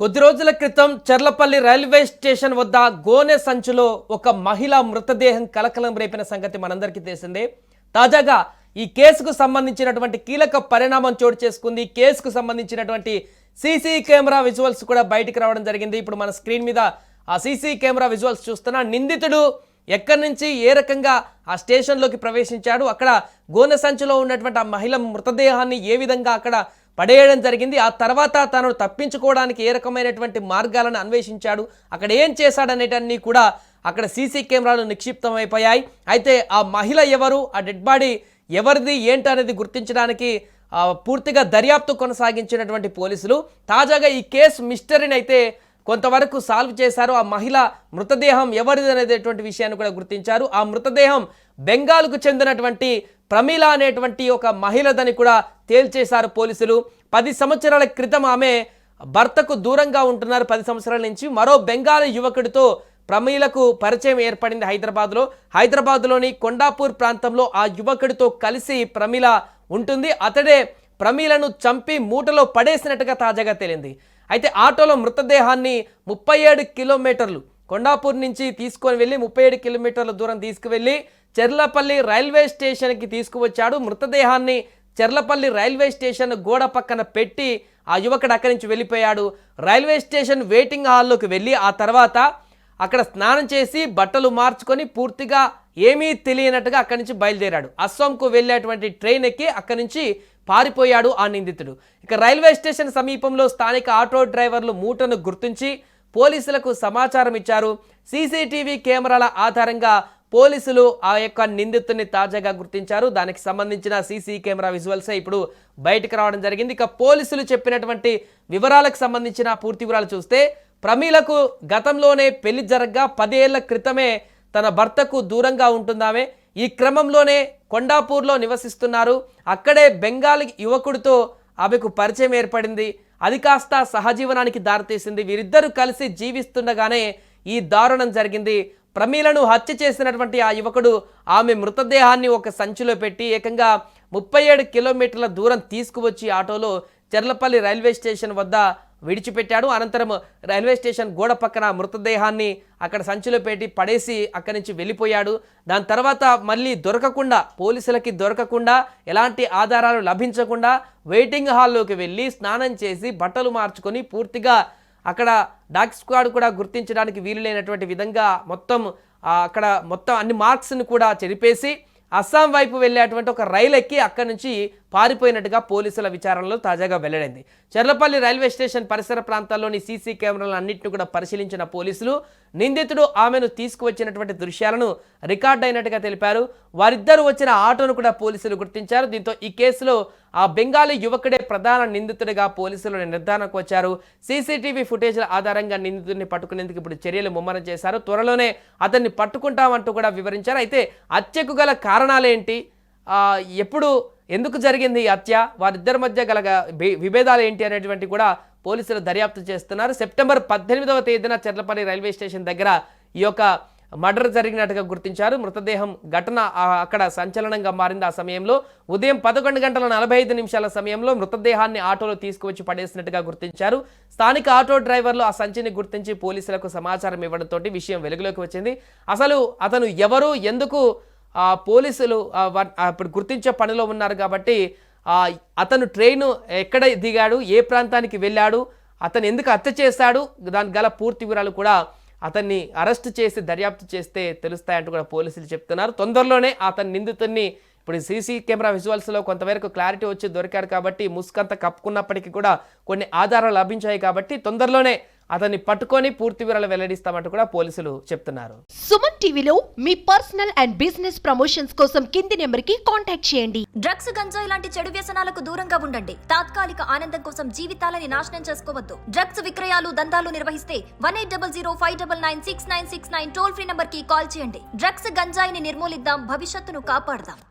కొద్ది రోజుల క్రితం చర్లపల్లి రైల్వే స్టేషన్ వద్ద గోనె సంచులో ఒక మహిళ మృతదేహం కలకలం రేపిన సంగతి మనందరికీ తెలిసిందే. తాజాగా ఈ కేసుకు సంబంధించినటువంటి కీలక పరిణామం చోటు చేసుకుంది. కేసుకు సంబంధించినటువంటి సీసీ కెమెరా విజువల్స్ కూడా బయటికి రావడం జరిగింది. ఇప్పుడు మన స్క్రీన్ మీద ఆ సీసీ కెమెరా విజువల్స్ చూస్తున్నా నిందితుడు ఎక్కడి నుంచి ఏ రకంగా ఆ స్టేషన్లోకి ప్రవేశించాడు? అక్కడ గోనె సంచిలో ఉన్నటువంటి ఆ మహిళ మృతదేహాన్ని ఏ విధంగా అక్కడ పడేయడం జరిగింది. ఆ తర్వాత తను తప్పించుకోవడానికి ఏ రకమైనటువంటి మార్గాలను అన్వేషించాడు? అక్కడ ఏం చేశాడనేటన్నీ కూడా అక్కడ సీసీ కెమెరాలు నిక్షిప్తమైపోయాయి. అయితే ఆ మహిళ ఎవరు? ఆ డెడ్ బాడీ ఎవరిది? ఏంటనేది గుర్తించడానికి పూర్తిగా దర్యాప్తు కొనసాగించినటువంటి పోలీసులు. తాజాగా ఈ కేసు మిస్టరీని అయితే కొంతవరకు సాల్వ్ చేశారు. ఆ మహిళ మృతదేహం ఎవరిది అనేటటువంటి విషయాన్ని కూడా గుర్తించారు. ఆ మృతదేహం బెంగాల్కు చెందినటువంటి ప్రమీల అనేటువంటి ఒక మహిళదని కూడా తేల్చేశారు పోలీసులు. పది సంవత్సరాల క్రితం ఆమె భర్తకు దూరంగా ఉంటున్నారు. పది సంవత్సరాల నుంచి మరో బెంగాల్ యువకుడితో ప్రమీలకు పరిచయం ఏర్పడింది హైదరాబాద్లో. హైదరాబాద్లోని కొండాపూర్ ప్రాంతంలో ఆ యువకుడితో కలిసి ప్రమీల ఉంటుంది. అతడే ప్రమీలను చంపి మూటలో పడేసినట్టుగా తాజాగా తేలింది. అయితే ఆటోలో మృతదేహాన్ని ముప్పై ఏడు కిలోమీటర్లు కొండాపూర్ నుంచి తీసుకొని వెళ్ళి ముప్పై ఏడు కిలోమీటర్ల దూరం తీసుకువెళ్ళి చెర్లపల్లి రైల్వే స్టేషన్కి తీసుకువచ్చాడు. మృతదేహాన్ని చెర్లపల్లి రైల్వే స్టేషన్ గోడ పక్కన పెట్టి ఆ యువకుడు అక్కడి నుంచి వెళ్ళిపోయాడు. రైల్వే స్టేషన్ వెయిటింగ్ హాల్లోకి వెళ్ళి ఆ తర్వాత అక్కడ స్నానం చేసి బట్టలు మార్చుకొని పూర్తిగా ఏమీ తెలియనట్టుగా అక్కడి నుంచి బయలుదేరాడు. అస్సాంకు వెళ్ళేటువంటి ట్రైన్ ఎక్కి అక్కడి నుంచి పారిపోయాడు ఆ నిందితుడు. ఇక రైల్వే స్టేషన్ సమీపంలో స్థానిక ఆటో డ్రైవర్లు మూటను గుర్తించి పోలీసులకు సమాచారం ఇచ్చారు. సీసీటీవీ కెమెరాల ఆధారంగా పోలీసులు ఆ యొక్క నిందితుడిని తాజాగా గుర్తించారు. దానికి సంబంధించిన సీసీ కెమెరా విజువల్సే ఇప్పుడు బయటకు రావడం జరిగింది. ఇక పోలీసులు చెప్పినటువంటి వివరాలకు సంబంధించిన పూర్తి వివరాలు చూస్తే ప్రమీలకు గతంలోనే పెళ్ళి జరగ్గా పదేళ్ళ క్రితమే తన భర్తకు దూరంగా ఉంటుందామే. ఈ క్రమంలోనే కొండాపూర్లో నివసిస్తున్నారు. అక్కడే బెంగాల్ యువకుడితో ఆమెకు పరిచయం ఏర్పడింది. అది కాస్త సహజీవనానికి దారితీసింది. వీరిద్దరూ కలిసి జీవిస్తుండగానే ఈ దారుణం జరిగింది. ప్రమీలను హత్య చేసినటువంటి ఆ యువకుడు ఆమె మృతదేహాన్ని ఒక సంచిలో పెట్టి ఏకంగా ముప్పై ఏడు కిలోమీటర్ల దూరం తీసుకువచ్చి ఆటోలో చెర్లపల్లి రైల్వే స్టేషన్ వద్ద విడిచిపెట్టాడు. అనంతరం రైల్వే స్టేషన్ గోడ పక్కన మృతదేహాన్ని అక్కడ సంచిలో పెట్టి పడేసి అక్కడి నుంచి వెళ్ళిపోయాడు. దాని తర్వాత మళ్ళీ దొరకకుండా పోలీసులకి దొరకకుండా ఎలాంటి ఆధారాలు లభించకుండా వెయిటింగ్ హాల్లోకి వెళ్ళి స్నానం చేసి బట్టలు మార్చుకొని పూర్తిగా అక్కడ డాక్ స్క్వాడ్ కూడా గుర్తించడానికి వీలు లేనటువంటి విధంగా మొత్తం అక్కడ మొత్తం అన్ని మార్క్స్ని కూడా చెరిపేసి అస్సాం వైపు వెళ్ళేటువంటి ఒక రైలు ఎక్కి అక్కడి నుంచి పారిపోయినట్టుగా పోలీసుల విచారణలో తాజాగా వెల్లడైంది. చెర్లపల్లి రైల్వే స్టేషన్ పరిసర ప్రాంతాల్లోని సీసీ కెమెరాలన్నింటిని కూడా పరిశీలించిన పోలీసులు నిందితుడు ఆమెను తీసుకువచ్చినటువంటి దృశ్యాలను రికార్డ్ అయినట్టుగా తెలిపారు. వారిద్దరూ వచ్చిన ఆటోను కూడా పోలీసులు గుర్తించారు. దీంతో ఈ కేసులో ఆ బెంగాలీ యువకుడే ప్రధాన నిందితుడిగా పోలీసులు నిర్ధారణకు వచ్చారు. సీసీటీవీ ఫుటేజ్ల ఆధారంగా నిందితుడిని పట్టుకునేందుకు ఇప్పుడు చర్యలు ముమ్మరం చేశారు. త్వరలోనే అతన్ని పట్టుకుంటామంటూ కూడా వివరించారు. అయితే హత్యకు గల కారణాలేంటి ఎప్పుడు ఎందుకు జరిగింది ఈ హత్య? వారిద్దరి మధ్య గల విభేదాలు ఏంటి అనేటువంటి కూడా పోలీసులు దర్యాప్తు చేస్తున్నారు. సెప్టెంబర్ పద్దెనిమిదవ తేదీన చెర్లపల్లి రైల్వే స్టేషన్ దగ్గర ఈ యొక్క మర్డర్ జరిగినట్టుగా గుర్తించారు. మృతదేహం ఘటన అక్కడ సంచలనంగా మారింది. ఆ సమయంలో ఉదయం పదకొండు గంటల నలభై ఐదు నిమిషాల సమయంలో మృతదేహాన్ని ఆటోలో తీసుకువచ్చి పడేసినట్టుగా గుర్తించారు. స్థానిక ఆటో డ్రైవర్లు ఆ సంచిని గుర్తించి పోలీసులకు సమాచారం ఇవ్వడంతో విషయం వెలుగులోకి వచ్చింది. అసలు అతను ఎవరు? ఎందుకు పోలీసులు ఆ, ఇప్పుడు గుర్తించే పనిలో ఉన్నారు కాబట్టి అతను ట్రైన్ ఎక్కడ దిగాడు ఏ ప్రాంతానికి వెళ్ళాడు అతను ఎందుకు హత్య చేశాడు దానికి గల పూర్తి వివరాలు కూడా అతన్ని అరెస్ట్ చేసి దర్యాప్తు చేస్తే తెలుస్తాయంటూ కూడా పోలీసులు చెప్తున్నారు. తొందరలోనే అతని నిందితుడిని ఇప్పుడు సీసీ కెమెరా విజువల్స్లో కొంతవరకు క్లారిటీ వచ్చి దొరికారు కాబట్టి ముసుకంతా కప్పుకున్నప్పటికీ కూడా కొన్ని ఆధారాలు లభించాయి కాబట్టి తొందరలోనే అతన్ని పట్టుకొని పూర్తి వివరాలు వెల్లడిస్తామంటూ కూడా పోలీసులు చెప్తున్నారు. సుమన్ టీవీలో మీ పర్సనల్ అండ్ బిజినెస్ ప్రమోషన్స్ కోసం కింది నెంబర్కి కాంటాక్ట్ చేయండి. డ్రగ్స్ గంజాయి లాంటి చెడు వ్యసనాలకు దూరంగా ఉండండి. తాత్కాలిక ఆనందం కోసం జీవితాలని నాశనం చేసుకోవద్దు. డ్రగ్స్ విక్రయాలు దందాలు నిర్వహిస్తే one eight double zero five double nine six nine six nine toll free నంబర్కి కాల్ చేయండి. డ్రగ్స్ గంజాయిని నిర్మూలిద్దాం భవిష్యత్తును కాపాడదాం.